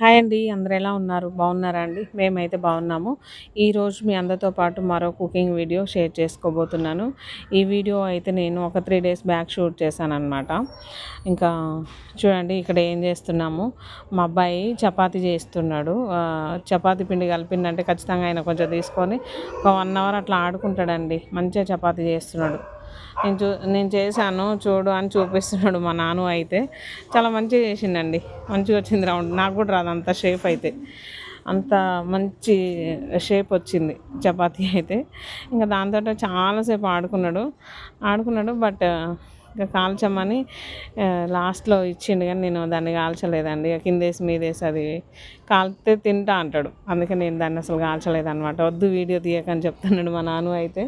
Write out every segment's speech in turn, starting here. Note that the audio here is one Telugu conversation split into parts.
హాయ్ అండి అందరు ఎలా ఉన్నారు? బాగున్నారా అండి? మేమైతే బాగున్నాము. ఈరోజు మీ అందరితో పాటు మరో కుకింగ్ వీడియో షేర్ చేసుకోబోతున్నాను. ఈ వీడియో అయితే నేను ఒక త్రీ డేస్ బ్యాక్ షూట్ చేశానమాట ఇంకా చూడండి ఇక్కడ ఏం చేస్తున్నాము? మా అబ్బాయి చపాతీ చేస్తున్నాడు. చపాతీ పిండి కలిపిందంటే ఖచ్చితంగా ఆయన కొంచెం తీసుకొని ఒక వన్ అవర్ అట్లా ఆడుకుంటాడండి. మంచిగా చపాతీ చేస్తున్నాడు. నేను చూ నేను చేశాను చూడు అని చూపిస్తున్నాడు మా నాన్న అయితే. చాలా మంచిగా చేసిండండి. మంచిగా వచ్చింది రౌండ్. నాకు కూడా రాదు అంత షేప్ అయితే. అంత మంచి షేప్ వచ్చింది చపాతీ అయితే. ఇంకా దాంతో చాలాసేపు ఆడుకున్నాడు. ఆడుకున్నాడు బట్ ఇంకా కాల్చమని లాస్ట్లో ఇచ్చిండు కానీ నేను దాన్ని కాల్చలేదండి. కిందేసి మీదేసి అది కాల్తే తింటా అంటాడు. అందుకే నేను దాన్ని అసలు కాల్చలేదు అనమాట వద్దు వీడియో తీయకని చెప్తున్నాడు మా నాన్న అయితే.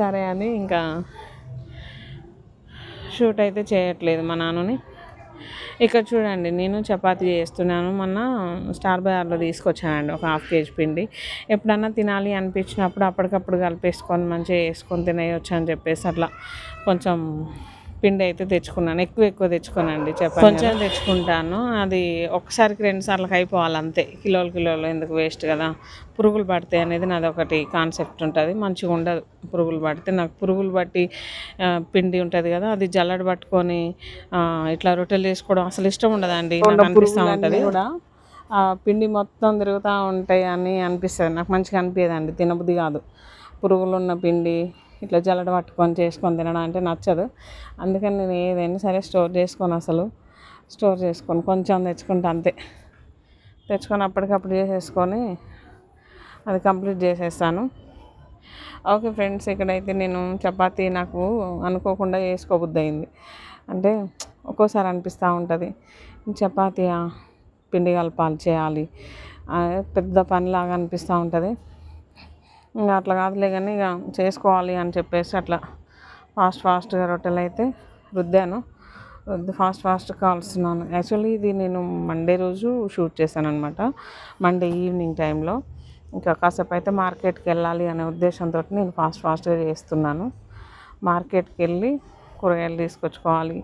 సరే అని ఇంకా షూట్ అయితే చేయట్లేదు మా నాన్నని. ఇక్కడ చూడండి నేను చపాతి చేస్తున్నాను. మొన్న స్టార్ బజార్లో తీసుకొచ్చానండి ఒక హాఫ్ కేజీ పిండి. ఎప్పుడన్నా తినాలి అనిపించినప్పుడు అప్పటికప్పుడు కలిపేసుకొని మంచిగా వేసుకొని తినేయొచ్చు అని చెప్పేసి అట్లా కొంచెం పిండి అయితే తెచ్చుకున్నాను. ఎక్కువ ఎక్కువ తెచ్చుకోనండి. చెప్పండి కొంచెం తెచ్చుకుంటాను. అది ఒకసారికి రెండు సార్లు అయిపోవాలి అంతే. కిలోలు కిలోలు ఎందుకు వేస్ట్ కదా? పురుగులు పడితే అనేది నాది ఒకటి కాన్సెప్ట్ ఉంటుంది. మంచిగా ఉండదు పురుగులు పడితే. నాకు పురుగులు పట్టి పిండి ఉంటుంది కదా అది జల్లడ పట్టుకొని ఇట్లా రొట్టెలు చేసుకోవడం అసలు ఇష్టం ఉండదండి. నాకు అనిపిస్తూ ఉంటుంది. కూడా పిండి మొత్తం తిరుగుతూ ఉంటాయి అని అనిపిస్తుంది. నాకు మంచిగా అనిపించదండి తినబుద్ధి కాదు. పురుగులు ఉన్న పిండి ఇట్లా జల్లడ పట్టుకొని చేసుకొని తినడం అంటే నచ్చదు. అందుకని నేను ఏదైనా సరే స్టోర్ చేసుకొని అసలు స్టోర్ చేసుకొని కొంచెం తెచ్చుకుంటా అంతే. తెచ్చుకొని అప్పటికప్పుడు చేసేసుకొని అది కంప్లీట్ చేసేస్తాను. ఓకే ఫ్రెండ్స్ ఇక్కడైతే నేను చపాతీ నాకు అనుకోకుండా వేసుకోబుద్ది అయింది అంటే ఒక్కోసారి అనిపిస్తూ ఉంటుంది చపాతి పిండి కలపాలి చేయాలి పెద్ద పనిలాగా అనిపిస్తూ ఉంటుంది. ఇంకా అట్లా కాదులే కానీ ఇక చేసుకోవాలి అని చెప్పేసి అట్లా ఫాస్ట్ ఫాస్ట్గా రొట్టెలు అయితే రుద్దాను. రుద్ది ఫాస్ట్ ఫాస్ట్ కాల్స్తున్నాను యాక్చువల్లీ ఇది నేను మండే రోజు షూట్ చేశాను అనమాట మండే ఈవినింగ్ టైంలో. ఇంకా కాసేపు అయితే మార్కెట్కి వెళ్ళాలి అనే ఉద్దేశంతో నేను ఫాస్ట్ ఫాస్ట్గా చేస్తున్నాను. మార్కెట్కి వెళ్ళి కూరగాయలు తీసుకొచ్చుకోవాలి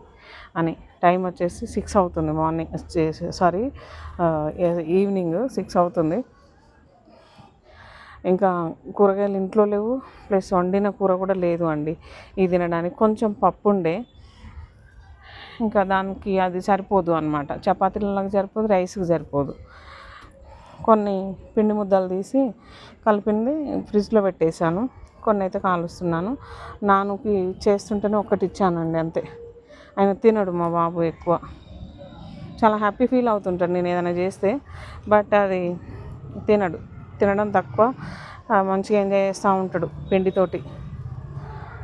అని. టైం వచ్చేసి సిక్స్ అవుతుంది మార్నింగ్ సారీ ఈవినింగ్ సిక్స్ అవుతుంది. ఇంకా కూరగాయలు ఇంట్లో లేవు. ప్లస్ వండిన కూర కూడా లేదు అండి. ఇది తినడానికి కొంచెం పప్పు ఉండే. ఇంకా దానికి అది సరిపోదు అనమాట చపాతీలకు సరిపోదు రైస్కి సరిపోదు. కొన్ని పిండి ముద్దలు తీసి కలిపింది ఫ్రిడ్జ్లో పెట్టేశాను. కొన్ని అయితే కాలుస్తున్నాను. నాన్నకి చేస్తుంటేనే ఒకటి ఇచ్చానండి అంతే. ఆయన తినడు మా బాబు ఎక్కువ. చాలా హ్యాపీ ఫీల్ అవుతుంటాడు నేను ఏదైనా చేస్తే. బట్ అది తినడు. తినడం తక్కువ మంచిగా ఎంజాయ్ చేస్తూ ఉంటాడు పిండితోటి.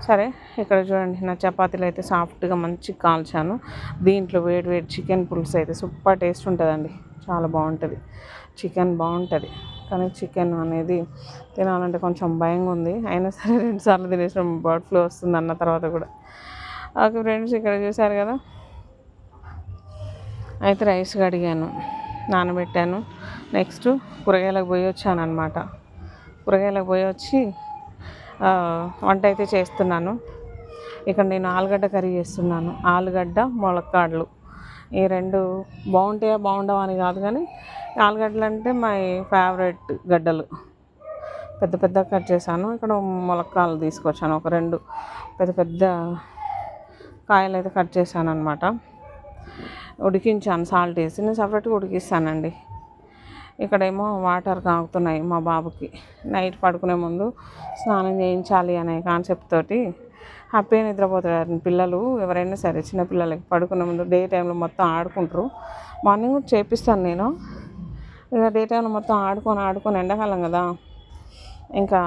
సరే ఇక్కడ చూడండి నా చపాతీలు అయితే సాఫ్ట్గా మంచిగా కాల్చాను. దీంట్లో వేడి వేడి చికెన్ పులుసు అయితే సూపర్ టేస్ట్ ఉంటుందండి. చాలా బాగుంటుంది. చికెన్ బాగుంటుంది. కానీ చికెన్ అనేది తినాలంటే కొంచెం భయంగా ఉంది. అయినా సరే రెండుసార్లు తినేసిన బర్డ్ ఫ్లూ వస్తుంది అన్న తర్వాత కూడా. ఓకే ఫ్రెండ్స్ ఇక్కడ చూశారు కదా? అయితే రైస్ కడిగాను. నానబెట్టాను. నెక్స్ట్ కూరగాయలకు పోయి వచ్చాను అనమాట కూరగాయలకు పోయి వచ్చి వంట అయితే చేస్తున్నాను. ఇక్కడ నేను ఆలుగడ్డ కర్రీ చేస్తున్నాను. ఆలుగడ్డ మొలక్కాడలు. ఈ రెండు బాగుంటాయా బాగుండవా అని కాదు కానీ ఆలుగడ్డలు అంటే మై ఫేవరెట్ గడ్డలు. పెద్ద పెద్ద కట్ చేశాను. ఇక్కడ ములక్కాయలు తీసుకొచ్చాను. ఒక రెండు పెద్ద పెద్ద కాయలు అయితే కట్ చేశాను అనమాట ఉడికించాను సాల్ట్ వేసి. నేను సపరేట్గా ఉడికిస్తానండి. ఇక్కడేమో వాటర్ కాగుతున్నాయి మా బాబుకి. నైట్ పడుకునే ముందు స్నానం చేయించాలి అనే కాన్సెప్ట్ తోటి హ్యాపీగా నిద్రపోతారు పిల్లలు. ఎవరైనా సరే చిన్నపిల్లలకి పడుకునే ముందు డే టైంలో మొత్తం ఆడుకుంటారు. మార్నింగ్ చేపిస్తాను నేను. ఇక డే టైంలో మొత్తం ఆడుకొని ఆడుకొని ఎండాకాలం కదా. ఇంకా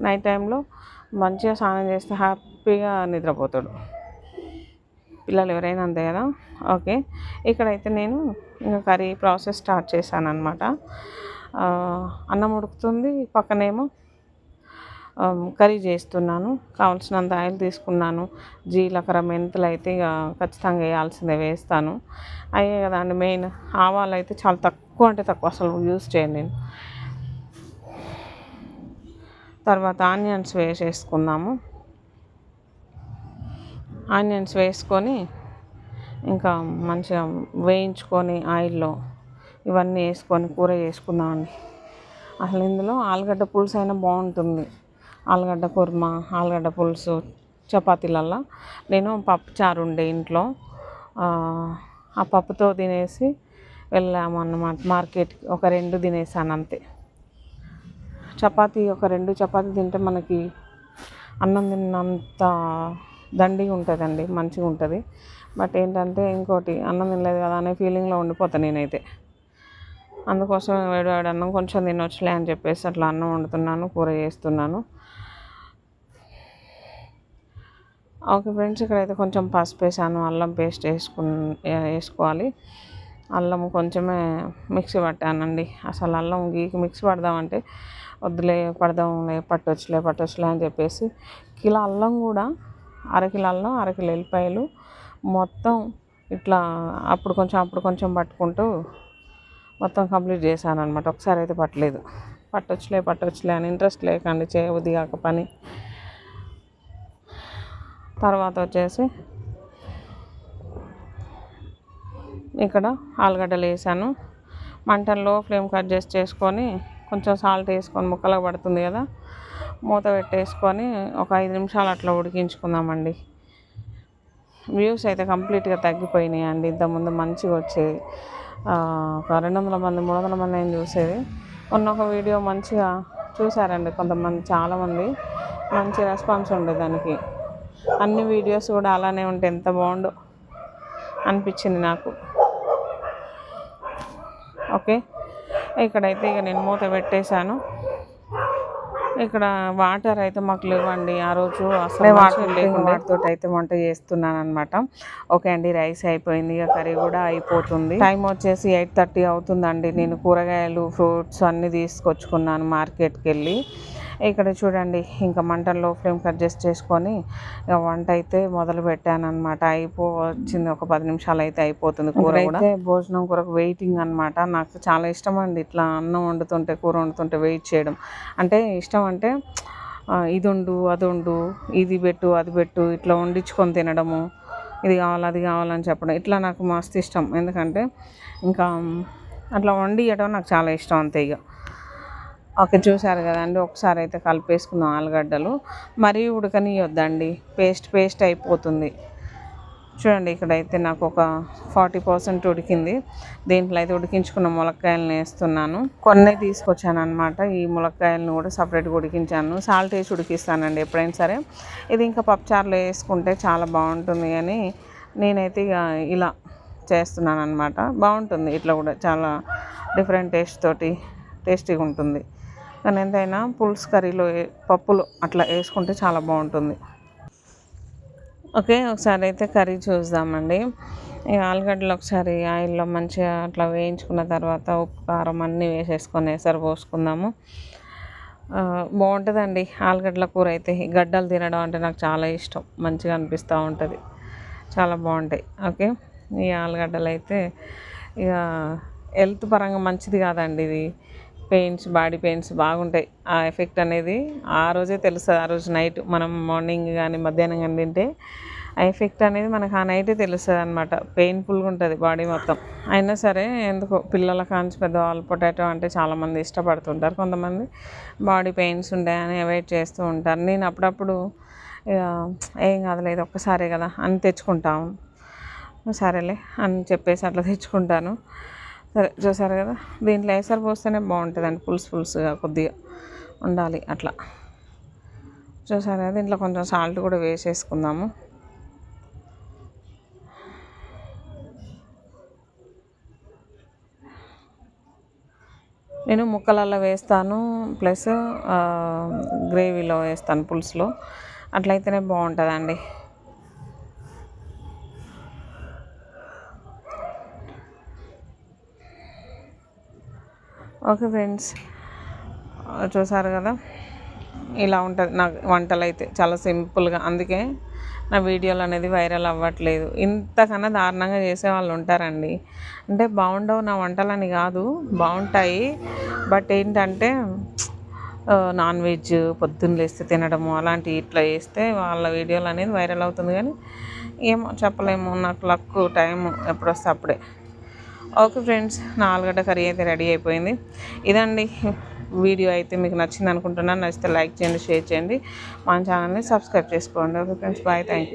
నైట్ టైంలో మంచిగా స్నానం చేస్తే హ్యాపీగా నిద్రపోతాడు. పిల్లలు ఎవరైనా అంతే కదా? ఓకే. ఇక్కడైతే నేను ఇంకా కర్రీ ప్రాసెస్ స్టార్ట్ చేశాను అనమాట అన్నం ఉడుకుతుంది. పక్కనేమో కర్రీ చేస్తున్నాను. కావాల్సినంత ఆయిల్ తీసుకున్నాను. జీలకర్ర మెంతులు అయితే ఇక ఖచ్చితంగా వేయాల్సిందే వేస్తాను. అయ్యే కదా అండి మెయిన్ ఆవాలు అయితే చాలా తక్కువ అంటే తక్కువ అసలు యూజ్ చేయను నేను. తర్వాత ఆనియన్స్ వేసేసుకుందాము. ఆనియన్స్ వేసుకొని ఇంకా మంచిగా వేయించుకొని ఆయిల్లో ఇవన్నీ వేసుకొని కూర చేసుకుందామండి. అసలు ఇందులో ఆలుగడ్డ పులుసు అయినా బాగుంటుంది. ఆలుగడ్డ కుర్మా ఆలుగడ్డ పులుసు చపాతీలల్లో. నేను పప్పు చారు ఉండే ఇంట్లో. ఆ, ఆ పప్పుతో తినేసి వెళ్ళాము అన్నమాట మార్కెట్కి. ఒక రెండు తినేసాను అంతే. చపాతీ ఒక రెండు చపాతీ తింటే మనకి అన్నం తిన్నంత దండిగా ఉంటుందండి మంచిగా ఉంటుంది. బట్ ఏంటంటే ఇంకోటి అన్నం తినలేదు కదా అనే ఫీలింగ్లో ఉండిపోతాను నేనైతే. అందుకోసం వేడి వేడి అన్నం కొంచెం తినొచ్చులే అని చెప్పేసి అట్లా అన్నం వండుతున్నాను కూర చేస్తున్నాను. ఓకే ఫ్రెండ్స్ ఇక్కడైతే కొంచెం పసుపు వేసాను అల్లం పేస్ట్ వేసుకు వేసుకోవాలి. అల్లం కొంచెమే మిక్సీ పట్టానండి. అసలు అల్లం గీకి మిక్సీ పడదామంటే వద్దులే పడదాంలే పట్టొచ్చులే పట్టొచ్చులే అని చెప్పేసి. కిలో అల్లం కూడా అరకిలల్లో అరకిల అరకిలో ఎల్లిపాయలు మొత్తం ఇట్లా అప్పుడు కొంచెం అప్పుడు కొంచెం పట్టుకుంటూ మొత్తం కంప్లీట్ చేశాను అనమాట ఒకసారి అయితే పట్టలేదు. పట్టొచ్చులే పట్టొచ్చులే అని ఇంట్రెస్ట్ లేకండి చేయబుద్ధి కాక పని. తర్వాత వచ్చేసి ఇక్కడ ఆలుగడ్డలు వేసాను. మంటల్లో ఫ్లేమ్ కట్ చేసి చేసుకొని కొంచెం సాల్ట్ వేసుకొని ముక్కలకు పడుతుంది కదా. మూత పెట్టేసుకొని ఒక ఐదు నిమిషాలు అట్లా ఉడికించుకుందామండి. వ్యూస్ అయితే కంప్లీట్గా తగ్గిపోయినాయి అండి. ఇంతకుముందు మంచిగా వచ్చేది ఒక రెండు వందల మంది మూడు వందల మంది అయిన చూసేది? ఉన్న ఒక వీడియో మంచిగా చూసారండి కొంతమంది చాలామంది. మంచి రెస్పాన్స్ ఉండే దానికి. అన్ని వీడియోస్ కూడా అలానే ఉంటే ఎంత బాగుండో అనిపించింది నాకు. ఓకే. ఇక్కడైతే ఇక నేను మూత పెట్టేశాను. ఇక్కడ వాటర్ అయితే మాకు లేవండి. ఆ రోజు అసలు వాటర్ లేకుండా వాటితో అయితే వంట చేస్తున్నాను అనమాట ఓకే అండి రైస్ అయిపోయింది. ఇక కర్రీ కూడా అయిపోతుంది. టైం వచ్చేసి ఎయిట్ థర్టీ అవుతుందండి. నేను కూరగాయలు ఫ్రూట్స్ అన్నీ తీసుకొచ్చుకున్నాను మార్కెట్కి వెళ్ళి ఇక్కడ చూడండి ఇంకా మంటల్లో ఫ్లేమ్ కట్ చేసి చేసుకొని ఇక వంట అయితే మొదలు పెట్టాను అనమాట అయిపో వచ్చింది ఒక పది నిమిషాలు అయితే అయిపోతుంది కూర కూడా. భోజనం కూరకు వెయిటింగ్ అనమాట నాకు చాలా ఇష్టం అండి ఇట్లా అన్నం వండుతుంటే కూర వండుతుంటే వెయిట్ చేయడం. అంటే ఇష్టం అంటే ఇది వండు అది వండు ఇది పెట్టు అది పెట్టు ఇట్లా వండించుకొని తినడము ఇది కావాలి అది కావాలని చెప్పడం. ఇట్లా నాకు మస్తు ఇష్టం. ఎందుకంటే ఇంకా అట్లా వండియడం నాకు చాలా ఇష్టం అంతే ఇక. ఓకే చూసారు కదండి. ఒకసారి అయితే కలిపేసుకుందాం ఆలుగడ్డలు. మరీ ఉడకనియొద్దండి. పేస్ట్ పేస్ట్ అయిపోతుంది. చూడండి ఇక్కడైతే నాకు ఒక ఫార్టీ పర్సెంట్ ఉడికింది. దీంట్లో అయితే ఉడికించుకున్న ములక్కాయలను వేస్తున్నాను. కొన్ని తీసుకొచ్చాను అనమాట ఈ ములక్కాయలను కూడా సపరేట్గా ఉడికించాను. సాల్ట్ వేసి ఉడికిస్తానండి ఎప్పుడైనా సరే. ఇది ఇంకా పప్పుచారులో వేసుకుంటే చాలా బాగుంటుంది అని నేనైతే ఇక ఇలా చేస్తున్నాను అనమాట బాగుంటుంది. ఇట్లా కూడా చాలా డిఫరెంట్ టేస్ట్ తోటి టేస్టీగా ఉంటుంది. కానీ ఎంతైనా పులుసు కర్రీలో పప్పులు అట్లా వేసుకుంటే చాలా బాగుంటుంది. ఓకే ఒకసారి అయితే కర్రీ చూద్దామండి. ఈ ఆలుగడ్డలు ఒకసారి ఆయిల్లో మంచిగా అట్లా వేయించుకున్న తర్వాత ఉప్పు కారం అన్నీ వేసేసుకొని వేసరి పోసుకుందాము. బాగుంటుందండి ఆలుగడ్డల కూర అయితే. గడ్డలు తినడం అంటే నాకు చాలా ఇష్టం. మంచిగా అనిపిస్తూ ఉంటుంది. చాలా బాగుంటాయి. ఓకే ఈ ఆలుగడ్డలు అయితే ఇక హెల్త్ పరంగా మంచిది కాదండి ఇది. పెయిన్స్ బాడీ పెయిన్స్ బాగుంటాయి. ఆ ఎఫెక్ట్ అనేది ఆ రోజే తెలుస్తుంది. ఆ రోజు నైట్ మనం మార్నింగ్ కానీ మధ్యాహ్నం కానీ తింటే ఆ ఎఫెక్ట్ అనేది మనకు ఆ నైటే తెలుస్తుంది అనమాట పెయిన్ఫుల్గా ఉంటుంది బాడీ మొత్తం. అయినా సరే ఎందుకో పిల్లల కాంచి పెద్దవాళ్ళు పొటాటో అంటే చాలామంది ఇష్టపడుతుంటారు. కొంతమంది బాడీ పెయిన్స్ ఉంటాయని అవాయిడ్ చేస్తూ ఉంటారు. నేను అప్పుడప్పుడు ఇక ఏం కాదులే ఇది ఒక్కసారే కదా అని తెచ్చుకుంటాము. సరేలే అని చెప్పేసి అట్లా తెచ్చుకుంటాను. సరే చూసారు కదా? దీంట్లో ఎసరు పోస్తేనే బాగుంటుందండి పులుసు పులుసుగా కొద్దిగా ఉండాలి అట్లా. చూసారు కదా? దీంట్లో కొంచెం సాల్ట్ కూడా వేసేసుకుందాము. నేను ముక్కలలో వేస్తాను ప్లస్ గ్రేవీలో వేస్తాను పులుసులో. అట్లయితేనే బాగుంటుందండి. ఓకే ఫ్రెండ్స్ చూసారు కదా? ఇలా ఉంటుంది నా వంటలు అయితే చాలా సింపుల్గా. అందుకే నా వీడియోలు అనేది వైరల్ అవ్వట్లేదు. ఇంతకన్నా దారుణంగా చేసే వాళ్ళు ఉంటారండి. అంటే బాగుండవు నా వంటలని కాదు బాగుంటాయి. బట్ ఏంటంటే నాన్ వెజ్ పొద్దున్న లేస్తే తినడము అలాంటి ఇట్లా చేస్తే వాళ్ళ వీడియోలు అనేది వైరల్ అవుతుంది. కానీ ఏమో చెప్పలేము నాకు లక్ టైం ఎప్పుడు వస్తే అప్పుడే. ఓకే ఫ్రెండ్స్ నా ఆలుగడ్డ కర్రీ అయితే రెడీ అయిపోయింది. ఇదండి వీడియో అయితే మీకు నచ్చింది అనుకుంటున్నాను. నచ్చితే లైక్ చేయండి షేర్ చేయండి. మన ఛానల్ని సబ్స్క్రైబ్ చేసుకోండి. Okay friends bye thank you